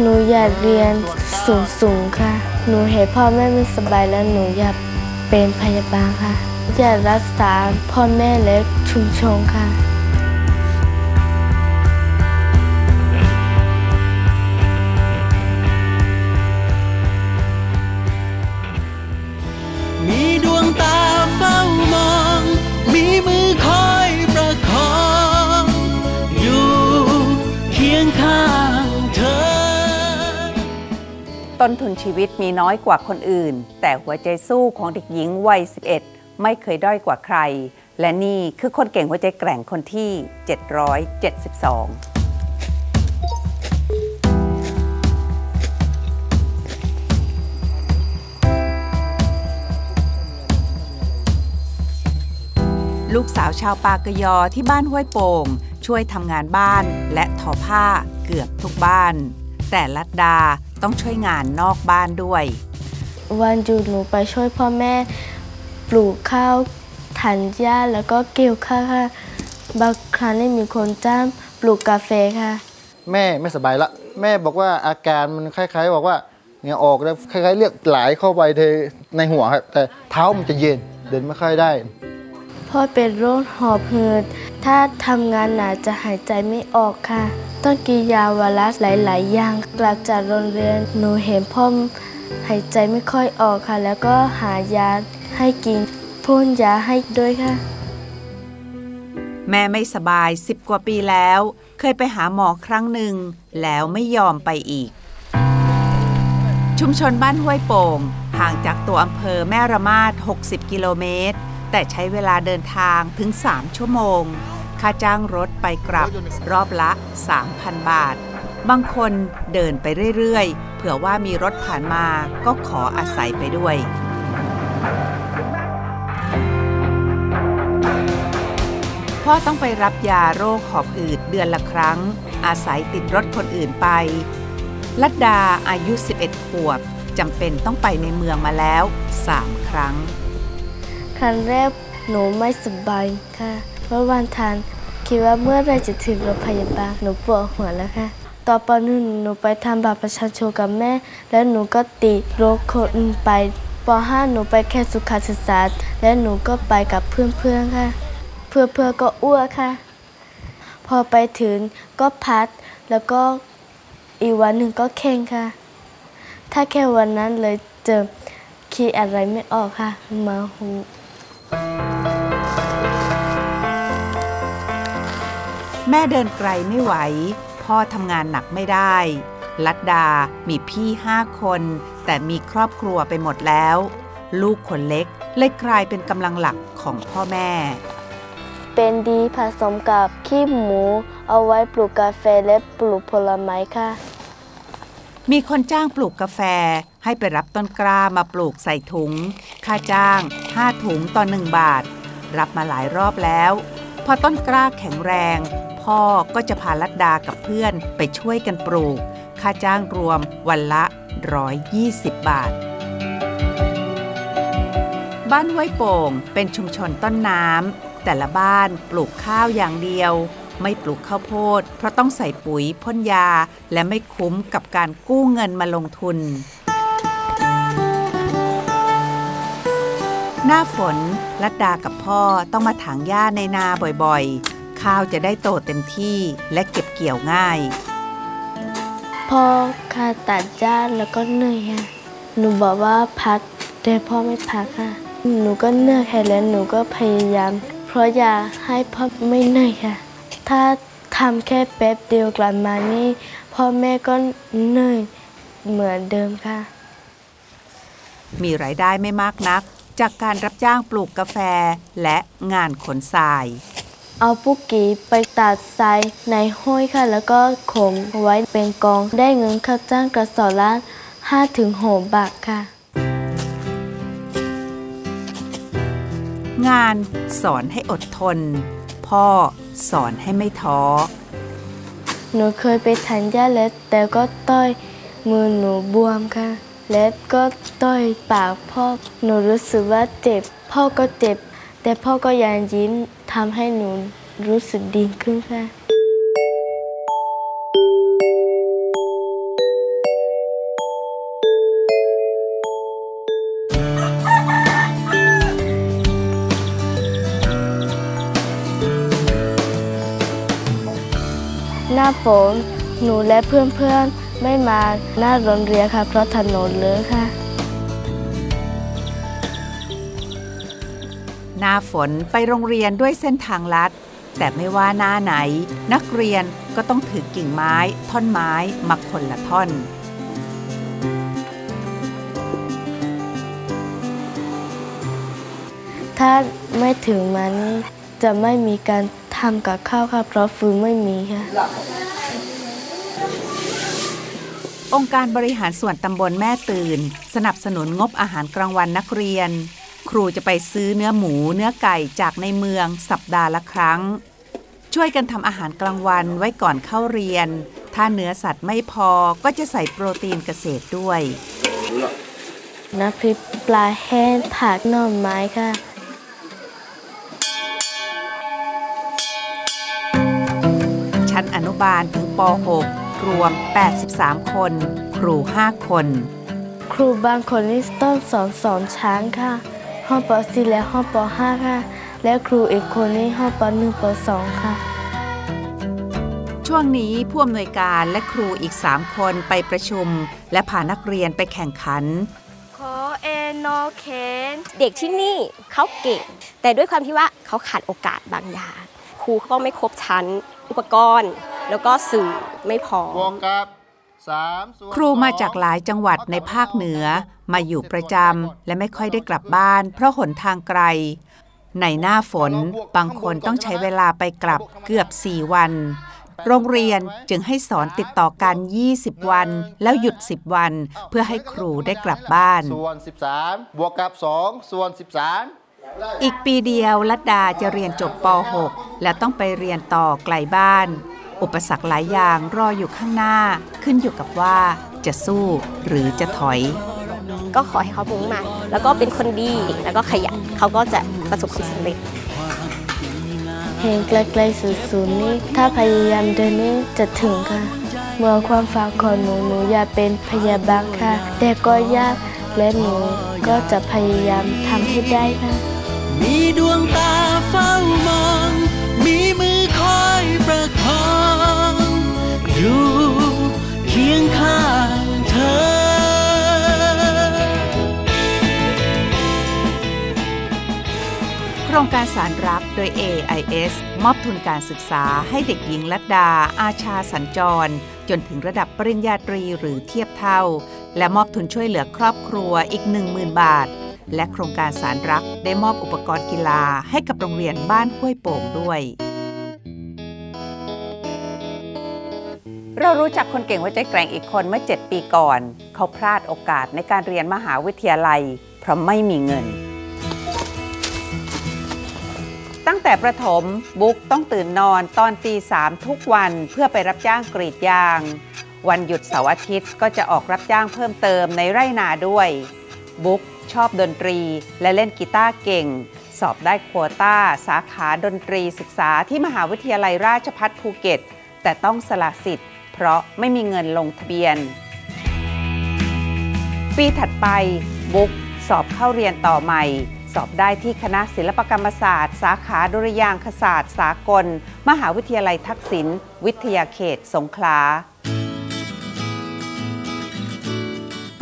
หนูอยากเรียนสูงสูงค่ะ หนูเห็นพ่อแม่ไม่สบายแล้วหนูอยากเป็นพยาบาลค่ะ อยากรักษาพ่อแม่และชุมชนค่ะ ต้นทุนชีวิตมีน้อยกว่าคนอื่น แต่หัวใจสู้ของเด็กหญิงวัย 11 ไม่เคยด้อยกว่าใคร และนี่คือคนเก่งหัวใจแกร่งคนที่ 772ลูกสาวชาวปากยอที่บ้านห้วยโป่ง ช่วยทำงานบ้านและทอผ้าเกือบทุกบ้าน แต่ลัดดาต้องช่วยงานนอกบ้านด้วย วันหยุดหนูไปช่วยพ่อแม่ปลูกข้าวถันหญ้าแล้วก็เกี่ยวข้าวค่ะ บางครั้งได้มีคนจ้างปลูกกาแฟค่ะ แม่ไม่สบายละ แม่บอกว่าอาการมันคล้ายๆ บอกว่าเหงื่อออกแล้วคล้ายๆเลือดไหลเข้าไปในหัวครับแต่เท้ามันจะเย็นเดินไม่ค่อยได้ พ่อเป็นโรคหอบหืด ถ้าทำงานหนาจะหายใจไม่ออกค่ะ ต้องกินยาวันละหลาย ๆ อย่างกลับจากโรงเรียนหนูเห็นพ่อหายใจไม่ค่อยออกค่ะ แล้วก็หายาให้กินพ่นยาให้ด้วยค่ะ แม่ไม่สบาย10กว่าปีแล้ว เคยไปหาหมอครั้งหนึ่ง แล้วไม่ยอมไปอีก ชุมชนบ้านห้วยโป่ง ห่างจากตัวอำเภอแม่ระมาด 60 กิโลเมตร แต่ใช้เวลาเดินทางถึง 3 ชั่วโมง ค่าจ้างรถไปกลับรอบละ 3,000 บาท บางคนเดินไปเรื่อยๆ เผื่อว่ามีรถผ่านมาก็ขออาศัยไปด้วยพ่อต้องไปรับยาโรคหอบหืดเดือนละครั้ง อาศัยติดรถคนอื่นไป ลัดดาอายุ 11 ขวบจำเป็นต้องไปในเมืองมาแล้ว 3 ครั้ง ครั้งแรกหนูไม่สบายค่ะเพราะวันทานคิดว่าเมื่อไรจะถึงโรงพยาบาลหนูปวดหัวแล้วค่ะต่อปหนึ่งหนูไปทำบัตรประชาชนกับแม่ แล้วหนูก็ติดโรคโควิดไปปห้าหนูไปแค่สุขศึกษา และหนูก็ไปกับเพื่อนๆค่ะ เพื่อนๆก็อ้วกค่ะ พอไปถึงก็พัดแล้วก็อีกวันหนึ่งก็เข่งค่ะ ถ้าแค่วันนั้นเลยเจอคิดอะไรไม่ออกค่ะมาหู แม่เดินไกลไม่ไหว พ่อทำงานหนักไม่ได้ ลัดดา มีพี่ห้าคน แต่มีครอบครัวไปหมดแล้ว ลูกคนเล็กเลยกลายเป็นกำลังหลักของพ่อแม่ เป็นดีผสมกับขี้หมู เอาไว้ปลูกกาแฟและปลูกผลไม้ค่ะ มีคนจ้างปลูกกาแฟให้ไปรับต้นกล้ามาปลูกใส่ถุง ค่าจ้าง 5 ถุงต่อ1บาท รับมาหลายรอบแล้ว พอต้นกล้าแข็งแรง พ่อก็จะพาลัดดากับเพื่อนไปช่วยกันปลูก ค่าจ้างรวมวันละ 120 บาท บ้านห้วยโป่งเป็นชุมชนต้นน้ำแต่ละบ้านปลูกข้าวอย่างเดียว ไม่ปลูกข้าวโพด เพราะต้องใส่ปุ๋ยพ่นยา และไม่คุ้มกับการกู้เงินมาลงทุน หน้าฝนลัดดากับพ่อต้องมาถางหญ้าในนาบ่อยๆ ข้าวจะได้โตเต็มที่และเก็บเกี่ยวง่าย พ่อค่ะตัดหญ้าแล้วก็เหนื่อยค่ะหนูบอกว่าพักแต่พ่อไม่พักค่ะ หนูก็เหนื่อยค่ะแล้วหนูก็พยายาม เพราะอยากให้พ่อไม่เหนื่อยค่ะ ถ้าทำแค่แป๊บเดียวกลับมานี่ พ่อแม่ก็เหนื่อยเหมือนเดิมค่ะ มีรายได้ไม่มากนัก จากการรับจ้างปลูกกาแฟและงานขนทราย เอาปุกกี้ไปตัดทรายในห้อยค่ะ แล้วก็ขมไว้เป็นกอง ได้เงินค่าจ้างกระสอบละ5ถึง6บาทค่ะ งานสอนให้อดทน พ่อสอนให้ไม่ท้อ หนูเคยไปทันหญ้าแล้วแต่ก็ต้อยมือหนูบวมค่ะและก็ต้อยปากพ่อ หนูรู้สึกว่าเจ็บ พ่อก็เจ็บ แต่พ่อก็ยังยิ้มทำให้หนูรู้สึกดีขึ้นค่ะหน้าฝนหนูและเพื่อนๆ ไม่มาหน้าโรงเรียนค่ะ เพราะถนนเลอะค่ะ หน้าฝนไปโรงเรียนด้วยเส้นทางลัด แต่ไม่ว่าหน้าไหน นักเรียนก็ต้องถือกิ่งไม้ท่อนไม้มาคนละท่อนถ้าไม่ถึงมานี่จะไม่มีการทำกับข้าวค่ะเพราะฟืนไม่มีค่ะ องค์การบริหารส่วนตำบลแม่ตื่น สนับสนุนงบอาหารกลางวันนักเรียน ครูจะไปซื้อเนื้อหมู เนื้อไก่จากในเมืองสัปดาห์ละครั้ง ช่วยกันทำอาหารกลางวันไว้ก่อนเข้าเรียน ถ้าเนื้อสัตว์ไม่พอก็จะใส่โปรตีนเกษตรด้วยน้ำพริกปลาแห้งผักหน่อไม้ค่ะชั้นอนุบาลถึงป .6 รวม 83 คน ครู 5 คน ครูบางคนนี่ต้องสอนสอนช้างค่ะ ห้องป .4 และห้องป .5 ค่ะ และครูอีกคนนี่ห้องป .1 ป .2 ค่ะ ช่วงนี้ผู้อำนวยการและครูอีก 3 คนไปประชุม และพานักเรียนไปแข่งขันขอเอโนเคนเด็กที่นี่เขาเก่ง แต่ด้วยความที่ว่าเขาขาดโอกาสบางอย่างครูก็ไม่ครบชั้นอุปกรณ์ แล้วก็สื่อไม่พอบวกกับสามส่วน ครูมาจากสองหลายจังหวัดในภาคเหนือ มาอยู่ประจำและไม่ค่อยได้กลับบ้าน เพราะหนทางไกล ในหน้าฝนบางคนต้องใช้เวลาไปกลับเกือบ 4 วัน โรงเรียนจึงให้สอนติดต่อกัน 20 วัน แล้วหยุด 10 วัน เพื่อให้ครูได้กลับบ้าน ส่วน 13 บวกกับ 2 ส่วน 13อีกปีเดียวลัดดาจะเรียนจบป .6 และต้องไปเรียนต่อไกลบ้าน อุปสรรคหลายอย่างรออยู่ข้างหน้า ขึ้นอยู่กับว่าจะสู้หรือจะถอย ก็ขอให้เขามุ่งมั่นแล้วก็เป็นคนดีแล้วก็ขยันเขาก็จะประสบความสำเร็จเห็นไกลๆสูงๆนี่ถ้าพยายามเดินนี่จะถึงค่ะ เมื่อความฝันของหนูหนูอยากเป็นพยาบาลค่ะ แต่ก็ยากและหนูก็จะพยายามทำให้ได้ค่ะ มีดวงตาเฝ้ามอง มีมือคอยประคอง อยู่เคียงข้างเธอ โครงการสารรักโดย AIS มอบทุนการศึกษาให้เด็กหญิงลัดดา อาชาสัญจร จนถึงระดับปริญญาตรีหรือเทียบเท่า และมอบทุนช่วยเหลือครอบครัวอีก 10,000 บาทและโครงการสารรักได้มอบอุปกรณ์กีฬาให้กับโรงเรียนบ้านห้วยโป่งด้วย เรารู้จักคนเก่งไว้ใจแกร่งอีกคนเมื่อ 7 ปีก่อน เขาพลาดโอกาสในการเรียนมหาวิทยาลัย เพราะไม่มีเงิน ตั้งแต่ประถมบุ๊กต้องตื่นนอนตอนตีสามทุกวันเพื่อไปรับจ้างกรีดยาง วันหยุดเสาร์อาทิตย์ก็จะออกรับจ้างเพิ่มเติมในไร่นาด้วย บุ๊กชอบดนตรีและเล่นกีตาร์เก่ง สอบได้โควต้าสาขาดนตรีศึกษาที่มหาวิทยาลัยราชภัฏภูเก็ต แต่ต้องสละสิทธิ์ เพราะไม่มีเงินลงทะเบียน ปีถัดไปบุ๊กสอบเข้าเรียนต่อใหม่ สอบได้ที่คณะศิลปกรรมศาสตร์ สาขาดุริยางคศาสตร์ สากล มหาวิทยาลัยทักษิณวิทยาเขตสงขลา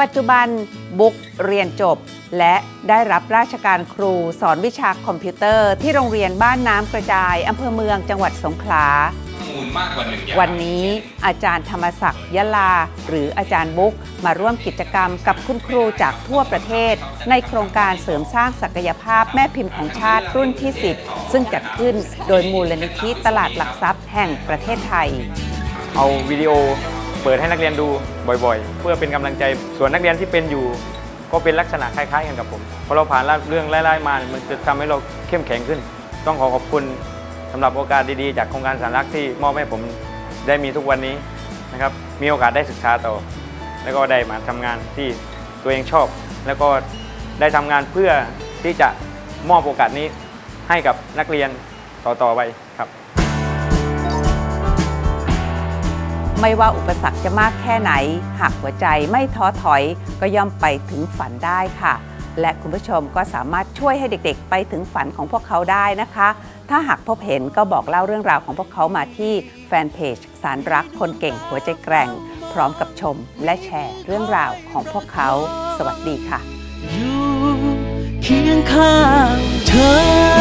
ปัจจุบันบุ๊กเรียนจบ และได้รับราชการครูสอนวิชาคอมพิวเตอร์ที่โรงเรียนบ้านน้ำกระจายอำเภอเมืองจังหวัดสงขลา วันนี้อาจารย์ธรรมศักดิ์ยะลา หรืออาจารย์บุ๊กมาร่วมกิจกรรมกับคุณครูจากทั่วประเทศ ในโครงการเสริมสร้างศักยภาพแม่พิมพ์ของชาติรุ่นที่ 10 ซึ่งจัดขึ้นโดยมูลนิธิตลาดหลักทรัพย์แห่งประเทศไทย เอาวิดีโอเปิดให้นักเรียนดูบ่อยๆ เพื่อเป็นกำลังใจส่วนนักเรียนที่เป็นอยู่ ก็เป็นลักษณะคล้ายๆกันกับผมพอเราผ่านเรื่องไล่ๆมา มันจะทำให้เราเข้มแข็งขึ้น ต้องขอขอบคุณ สำหรับโอกาสดีๆ จากโครงการสารรักที่มอบให้ผมได้มีทุกวันนี้นะครับมีโอกาสได้ศึกษาต่อ แล้วก็ได้มาทำงานที่ตัวเองชอบ แล้วก็ได้ทำงานเพื่อที่จะมอบโอกาสนี้ให้กับนักเรียนต่อๆไปครับ ไม่ว่าอุปสรรคจะมากแค่ไหน หากหัวใจไม่ท้อถอยก็ย่อมไปถึงฝันได้ค่ะ และคุณผู้ชมก็สามารถช่วยให้เด็กๆ ไปถึงฝันของพวกเขาได้นะคะ ถ้าหากพบเห็นก็บอกเล่าเรื่องราวของพวกเขามาที่แฟนเพจสารรักคนเก่งหัวใจแกร่ง พร้อมกับชมและแชร์เรื่องราวของพวกเขา สวัสดีค่ะ อยู่เคียงข้างเธอ